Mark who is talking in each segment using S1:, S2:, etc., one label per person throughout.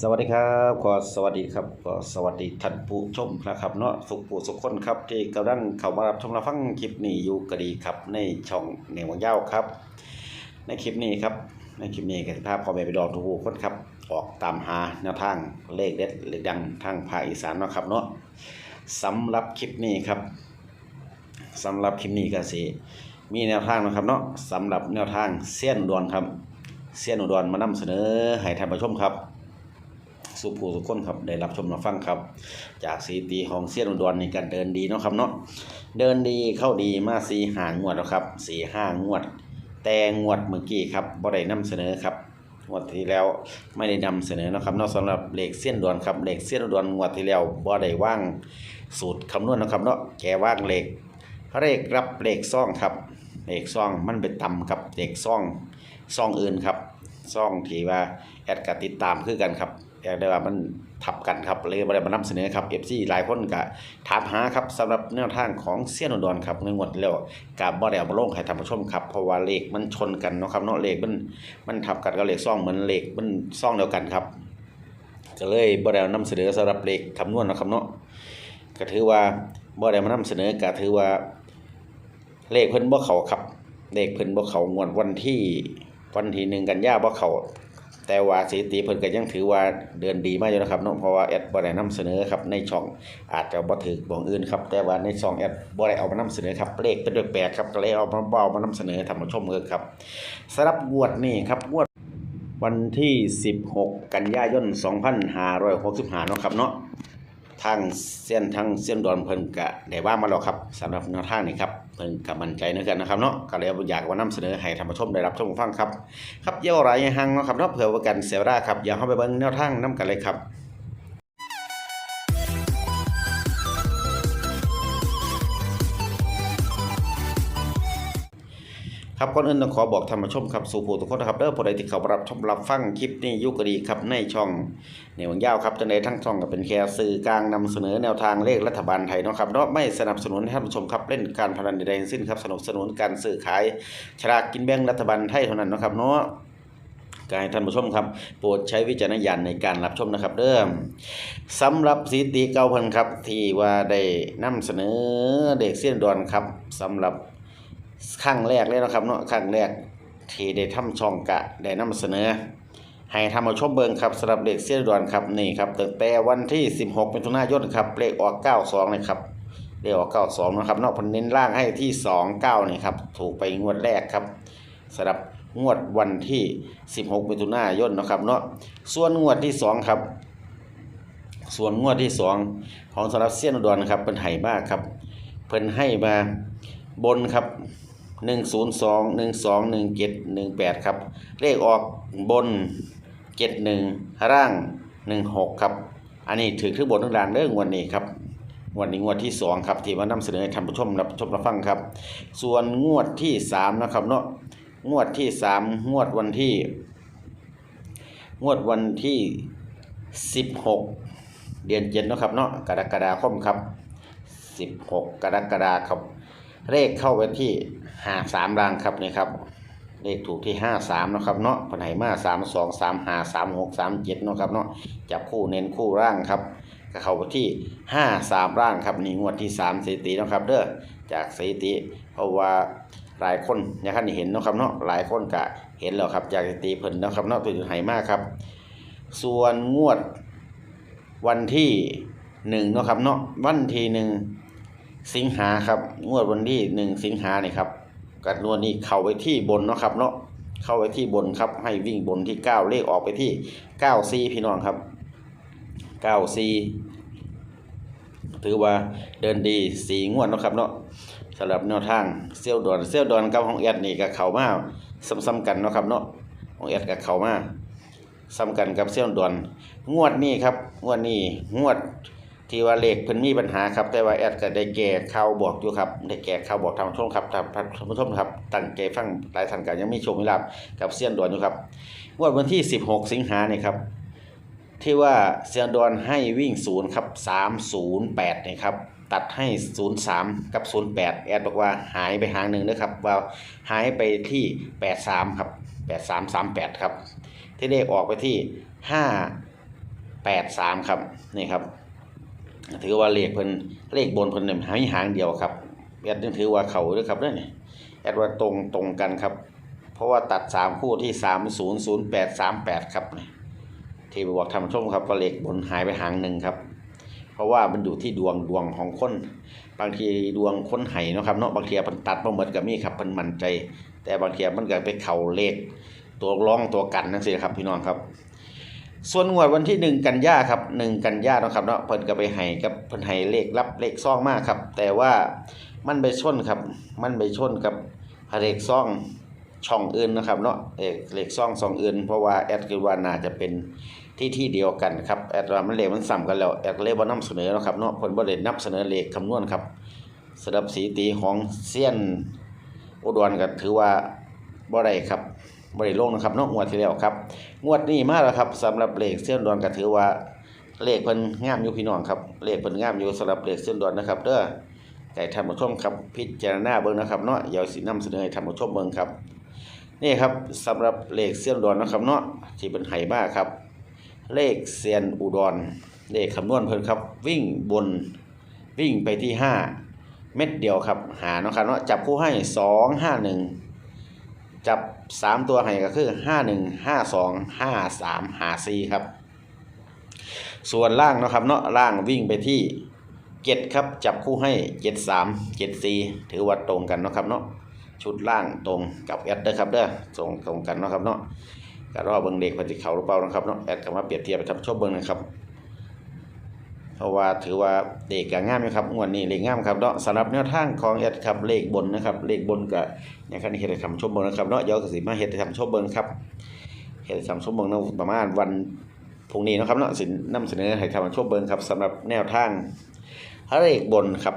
S1: สวัสดีครับขอสวัสดีครับขอสวัสดีท่านผู้ชมนะครับเนาะสุขผู้สุขคนครับที่กำลังเข้ามารับชมรับฟังคลิปนี้อยู่ก็ดีครับ ในช่องแนวยาวครับ ในคลิปนี้ครับ ในคลิปนี้ก็สิพาพ่อแม่ไปดองทุกผู้คนครับ ออกตามหาแนวทางเลขเด็ดเลขดังทางภาคอีสานเนาะครับเนาะสำหรับคลิปนี้ครับสำหรับคลิปนี้ก็สิมีแนวทางนะครับเนาะสำหรับแนวทางเส้นอุดรครับเส้นอุดรมานำเสนอให้ท่านผู้ชมครับ สุผู้สุขคนครับได้รับชมรับฟังครับ จากสีตีของเสี้ยนอุดรในการเดินดีเนาะครับเนาะเดินดีเข้าดีมาสีหางวดแล้วครับสีห้างวด แต่งวดเมื่อกี้ครับบ่ได้นำเสนอครับงวดที่แล้วไม่ได้นำเสนอเนาะครับเนอกสำหรับเลขเสี้ยนอุดรครับเลขเสี้ยนอุดรงวดที่แล้วบ่ได้ว่างสูตรคำนวณเนาะครับเนาะแกว่างเลขเลขรับเลขซ่องครับเลขซ่องมันไปต่ำกับเลขซ่องซ่องอื่นครับซ่องที่ว่าแอดกติดตามคือกันครับ อยากได้ว่ามันทับกันครับเลยบ่ได้มานำเสนอครับ FC หลายคนก็ถามหาครับสำหรับแนวทางของเซียนอุดรครับในงวดแล้วก็บ่ได้เอามาลงให้ท่านผู้ชมครับเพราะว่าเลขมันชนกันเนาะครับเนาะเลขมันมันทับกันกับเลขซ่องเหมือนเลขมันซ่องเดียวกันครับ ก็เลยบ่ได้เอานำเสนอสำหรับเลขคำนวณนะครับเนาะก็ถือว่าบ่ได้มานำเสนอก็ถือว่า เลขเพิ่นบ่เขาครับเลขเพิ่นบ่เขางวดวันที่วันที่หนึ่งกันยาบ่เขา แต่ว่าสถิติเพิ่นก็ยังถือว่าเดินดีมากอยู่นะครับเนาะเพราะว่าแอดบ่ได้นำเสนอครับในช่องอาจจะบ่ถึกบ่องอื่นครับแต่ว่าในช่องแอดบ่ได้เอามานำเสนอครับเลขเป็นแปลกครับก็เลยเอามาเบามานำเสนอท่านผู้ชมเอิ้นครับสำหรับงวดนี้ครับงวดวันที่ 16 กันยายน 2565เนาะครับเนาะทางเส้นทางเส้นดอนเพิ่นก็ได้ว่ามาแล้วครับสำหรับแนวทางนี้ครับ เพิ่นกำมั่นใจในกันนะครับเนาะก็เลยอยากว่านำเสนอให้ท่านผู้ชมได้รับชมฟังครับ ครับเยี่ยวไรหังเนาะครับเนาะเผื่อว่ากันเสียเวลาครับอย่าเข้าไปเบิ่งแนวทางนํกันเลยครับ ครับก่อนอื่นต้องขอบอกท่านผู้ชมครับสู่ผู้ทุกคนนะครับเด้อผู้ใดที่เขารับชมรับฟังคลิปนี้ยุกดีครับในช่องในวันยาวครับจังใดทั้งช่องก็เป็นแค่สื่อกลางนำเสนอแนวทางเลขรัฐบาลไทยนะครับเนาะไม่สนับสนุนให้ท่านผู้ชมครับเล่นการพนันใดๆทั้งสิ้นครับสนับสนุนการซื้อขายฉลากกินแบ่งรัฐบาลไทยเท่านั้นนะครับเนาะกายท่านผู้ชมครับ โปรดใช้วิจารณญาณในการรับชมนะครับเด้อสำหรับสถิติเก่าพิ่นครับที่ว่าได้นำเสนอเด็กเส้นดอนครับสำหรับ ครั้งแรกเลยนะครับเนาะครั้งแรกที่ได้ทำช่องกะได้นำเสนอ ให้ท่าชมเบิงครับสำหรับเด็กเส้นดอนครับนี่ครับตั้งแต่วันที่ 16มิถุนายนครับเลขออก 92เลยครับเลขออก92นะครับเนาะพิ่นเน้นล่างให้ที่ 29นี่ครับถูกไปงวดแรกครับสำหรับงวดวันที่ 16มิถุนายนนะครับเนาะส่วนงวดที่ 2 ครับ ส่วนงวดที่ 2 ของสำหรับเซียนอุดรนครับเพิ่นให้มากครับเพิ่นให้มาบนครับ 102 12 17 18 ครับ เลขออกบน 71 ร่าง 16 ครับ อันนี้ถือคือบนทั้งล่างเด้องวดนี้ครับวดนี้งวดที่ 2 ครับที่มานำเสนอให้ท่านผู้ชมรับชมรับฟังครับ ส่วนงวดที่ 3 นะครับเนาะงวดที่สามงวดวันที่ งวดวันที่สิบหกเดือนเจ็ดนะครับเนาะกรกฎาคมครับสิบหกกรกฎาคมเลขเข้าไปที่ ห้าสามรางครับนี่ครับเลขถูกที่ห้าสามนะครับเนาะปัญหามาสามสองสามห้าสามหกสามเจ็ดเนาะครับเนาะจับคู่เน้นคู่ร่างครับก็เข้าไปที่ห้าสามร่างครับนี่งวดที่สามสถิตินะครับเด้อจากสถิติเพราะว่าหลายคนอยากให้เห็นนะครับเนาะหลายคนก็เห็นแล้วครับจากสถิติเพิ่นนะครับเนาะตัวไหมากครับ ส่วนงวดวันที่หนึ่งเนาะครับเนาะวันที่หนึ่งสิงหาครับงวดวันที่หนึ่งสิงหานี่ครับ กันนวดนี้เข้าไปที่บนเนาะครับเนาะเข้าไปที่บนครับ ให้วิ่งบนที่เก้าเลขออกไปที่เก้าซีพี่น้องครับเก้าซีถือว่าเดินดีสีงวดเนาะครับเนาะสำหรับแนวทางเซี่ยวดอนเซี่ยวดอนกับของแอดนี่ก็เข้ามาซ้ำๆกันเนาะครับเนาะของแอดก็เข้ามาซ้ำกันกับเซี่ยวดอนงวดนี้ครับงวดนี้งวด ที่ว่าเลขเพิ่นมีปัญหาครับ แต่ว่าแอดก็ได้แก้ข่าวบอกอยู่ครับได้แก้ข่าวบอกทางผู้ชมครับท่านท่านผู้ชมครับตั้งใจฟังหลายท่านก็ยังมีโชคมีลาภกับเซี่ยนดอนอยู่ครับงวดวันที่ 16 สิงหาเนี่ยครับที่ว่าเซียนดอนให้วิ่งศูนย์ครับ308นี่ครับตัดให้03กับ08แอดบอกว่าหายไปหางหนึ่งนะครับว่าหายไปที่83ครับ8338ครับ ที่เลขออกไปที่แปดสามครับนี่ครับ ถือว่าเลขเพิ่นเลขบนเพิ่นเนี่ยหางหางเดียวครับแอดยังถือว่าเขาด้วยครับเด้อนี่แอดว่าตรงตรงกันครับ เพราะว่าตัดสามคู่ที่สามศูนย์ศูนย์แปดสามแปดครับที่บอกทำชมครับว่าเลขบนหายไปหางหนึ่งครับ เพราะว่ามันอยู่ที่ดวงดวงของคน บางทีดวงคนไห้เนะครับเนาะบางทีมันตัดมาเหมือนกับมีครับมันมั่นใจ แต่บางทีมันก็ไปเข่าเลขตัวร้องตัวกันนั่นสิครับพี่น้องครับ ส่วนงวดวันที่หนึ่งกันยาครับหนึ่งกันยาเนาะครับเนาะเพิ่นก็ไปให้กับเพิ่นให้เลขรับเลขซ่องมากครับ แต่ว่ามันไปชนครับ มันไปชนกับเลขซ่องช่องอื่นนะครับเนาะเอกเลขซ่องสองอื่น เพราะว่าแอดคิดว่าน่าจะเป็นที่ที่เดียวกันครับแอดว่ามันเลขมันซ้ำกันแล้วแอดเลยบ่นำเสนอนะครับเนาะเพิ่นบ่ได้นำเสนอเลขคำนวณครับสำหรับสีตีของเซียนอุดรก็ถือว่าบ่ได้ครับ บ่ได้ลงนะครับนาะงวดที่แล้วครับ งวดนี้มาแล้วครับสำหรับเลขเส้นดอนก็ถือว่าเลขเพิ่นงามอยู่พี่น้องครับเลขเพิ่นงามอยู่สำหรับเลขเส้นดอนนะครับเด้อไก่ท่านผู้ชมครับพิจารณาเบิ่งนะครับเนาะเดี๋ยวสินำเสนอให้ท่านผู้ชมเบิ่งครับนี่ครับสำหรับเลขเส้นดอนนะครับเนาะที่เป็นไหบ้าครับ เลขเซียนอุดรเลขคำนวณเพิ่นครับ วิ่งบนวิ่งไปที่ 5 เม็ดเดียวครับ หาเนาะครับเนาะจับคู่ให้ 2 5 1 จับ3ตัวให้ก็คือ5 1 5 2 5 3 5 4ครับ ส่วนล่างนะครับเนาะล่างวิ่งไปที่เจ็ดครับจับคู่ให้7 3 7 4ถือว่าตรงกันนะครับเนาะชุดล่างตรงกับแอดเด้อครับเด้อตรงตรงกันนะครับเนาะก็รอเบิ่งเด็กพันธิเขาหรือเปล่านะครับเนาะแอดก็มาเปรียบเทียบไปทำชอบเบิ่งนะครับ เพราะว่าถือว่าเด็กก็งามนะครับงวดนี้เลขงามครับเนาะสำหรับแนวทางของแอดครับเลขบนนะครับเลขบนก็อย่างคันเฮ็ดให้ทำชมเบิ่งนะครับเนาะเดี๋ยวก็สิมาเฮ็ดให้ทำชมเบิ่งครับเฮ็ดให้ทำชมเบิ่งเนาะประมาณวันพรุ่งนี้นะครับเนาะสินำเสนอให้ทำชมเบิ่งครับสำหรับแนวทางเลขบนครับ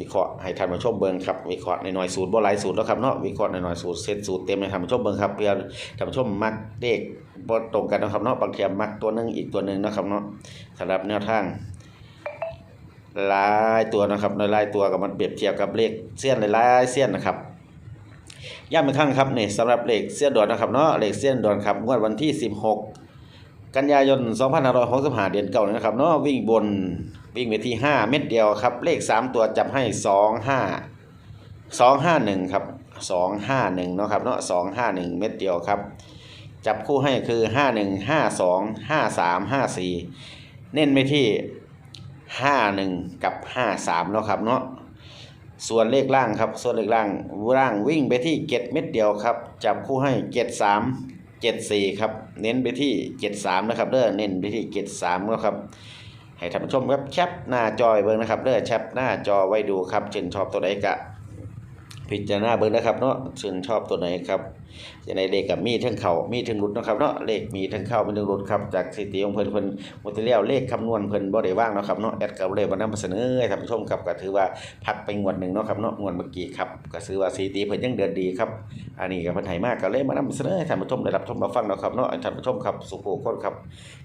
S1: วิเคราะห์ให้ท่านผู้ชมเบิ่งครับวิเคราะห์ในหน่วยสูตรบ่หลายสูตรแล้วครับเนาะวิเคราะห์ในหน่วยสูตรเซตสูตรเต็มให้ท่านผู้ชมเบิ่งครับเพื่อท่านผู้ชมมักเลขบ่ตรงกันนะครับเนาะบางเทียมักตัวหนึงอีกตัวหนึงนะครับเนาะสำหรับแนวทางหลายตัวนะครับในหลายตัวกับมันเปรียบเทียบกับเลขเสี้ยนหลายๆเสี้ยนนะครับย้ำอีกครั้งครับนี่สำหรับเลขเสี้ยนดอนนะครับเนาะเลขเสี้ยนดอนครับงวดวันที่ 16 กันยายน 2565 เดือนเก่านะครับเนาะวิ่งบน วิ่งไปที่ 5 เม็ดเดียวครับ เลข 3 ตัวจับให้ 2 5 251 ครับ 251เนาะครับเนาะ251 เม็ดเดียวครับ จับคู่ให้คือ 51 52 53 54 เน้นไปที่ 51 กับ 53เนาะครับเนาะส่วนเลขล่างครับ ส่วนเลขล่างล่างวิ่งไปที่เจ็ดเม็ดเดียวครับ จับคู่ให้73 74ครับ เน้นไปที่73นะครับเด้อเน้นไปที่73นะครับ ให้ท่านผู้ชมครับแคปหน้าจอยเบิ้งนะครับเด้อแคปหน้าจอไว้ดูครับชื่นชอบตัวไหนกะ พิจารณาเบิ้งนะครับเนาะชื่นชอบตัวไหนครับ จะในเลขกับมีทั้งเขามีทั้งหลุดนะครับเนาะเลขมีทั้งเข้ามีทั้งหลุดครับจากสถิติของเพิ่นเพิ่นหมดที่แล้วเลขคำนวณเพิ่นบ่ได้ว่างนะครับเนาะแอดก็เลยมานำเสนอให้ท่านผู้ชมครับก็ถือว่าพักไปงวดหนึ่งเนาะครับเนาะงวดเมื่อกี้ครับก็ถือว่าสถิติเพิ่นยังเดินดีครับอันนี้ก็เพิ่นให้มากก็เลยมานำเสนอให้ท่านผู้ชมได้รับชมรับฟังเนาะครับเนาะให้ท่านผู้ชมครับสุขคนครับ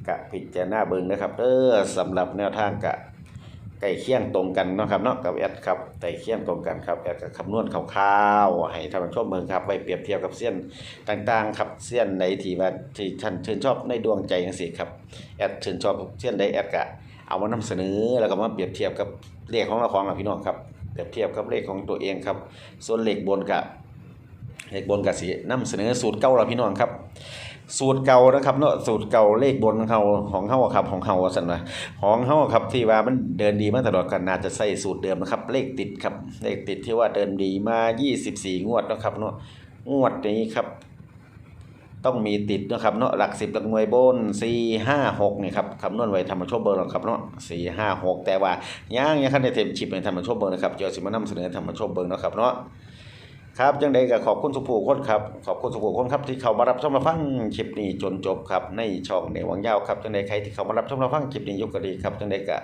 S1: กะพิจารณาเบิ่งนะครับเด้อสำหรับแนวทางกะ ใกล้เคียงตรงกันเนาะครับเนาะกับแอดครับใกล้เคียงตรงกันครับแอดก็คำนวณคร่าวๆให้ท่านผู้ชมเมืองครับไปเปรียบเทียบกับเส้นต่างๆครับเส้นใดที่ว่าที่ท่านชื่นชอบในดวงใจจังซี่ครับแอดชื่นชอบเส้นใดแอดก็เอามานำเสนอแล้วก็มาเปรียบเทียบกับเลขของเราของอะพี่น้องครับเปรียบเทียบกับเลขของตัวเองครับ ส่วนเลขบนก็เลขบนก็สินำเสนอสูตรเก่าเราพี่น้องครับ สูตรเก่านะครับเนาะสูตรเก่าเลขบนของเขาของเฮาครับของเฮาว่าซั่นว่าของเฮาครับที่ว่ามันเดินดีมาตลอดกันน่าจะใส่สูตรเดิมนะครับ เลขติดครับเลขติดที่ว่าเดินดีมา 24 งวดนะครับเนาะงวดนี้ครับ ต้องมีติดนะครับเนาะหลัก10หลักหน่วยบน4 5 6นี่ครับคำนวณไว้ธรรมชมเบอร์หรอกครับเนาะ4 5 6แต่ว่าย่างยังคันได้เต็มชิปในธรรมชมเบอร์นะครับเดี๋ยวสิมานำเสนอธรรมชมเบอร์นะครับเนาะ ครับจังใดก็ขอบคุณสุภูคนครับขอบคุณสุภูคนครับที่เขามารับชมรับฟังคลิปนี้จนจบครับในช่องในวังยาวครับจังใดใครที่เขามารับชมรับฟังคลิปนี้ยกก็ดีครับจังใดก็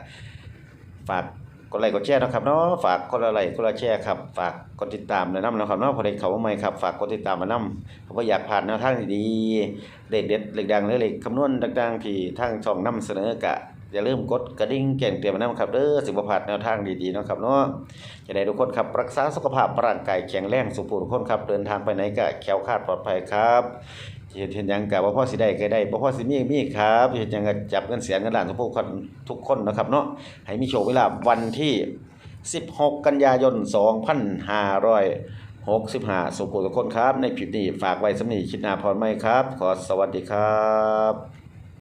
S1: ฝากกดไลค์กดแชร์นะครับเนาะฝากกดละไลค์กดแชร์ครับฝากกดติดตามแนะนำนะครับเนาะพอได้เขามาใหม่ครับฝากกดติดตามมานำเพราะว่าอยากผ่านแนวทางดีๆเลขเด็ดเลขดังหรือเลขคำนวณต่างๆที่ทางช่องนำเสนอกะ อย่าลืมกดกระดิ่งแจ้งเตือนนำครับเด้อสิบ่พลาดแนวทางดีๆนะครับเนาะจะได้ทุกคนครับรักษาสุขภาพร่างกายแข็งแรงสุขภาพทุกคนครับเดินทางไปไหนก็แคล้วคลาดปลอดภัยครับเฮ็ดเฮ็ดหยังก็บ่พอสิได้ก็ได้บ่พอสิมีมีครับเฮ็ดหยังก็จับเงินแสนเงินล้านทุกคนทุกคนนะครับเนาะให้มีโชคมีลาวันที่ 16 กันยายน 2565 สุขภูมิทุกคนครับ ในคลิปนี้ฝากไว้สำนี้คลิปหน้าพรไหมครับ ขอสวัสดีครับ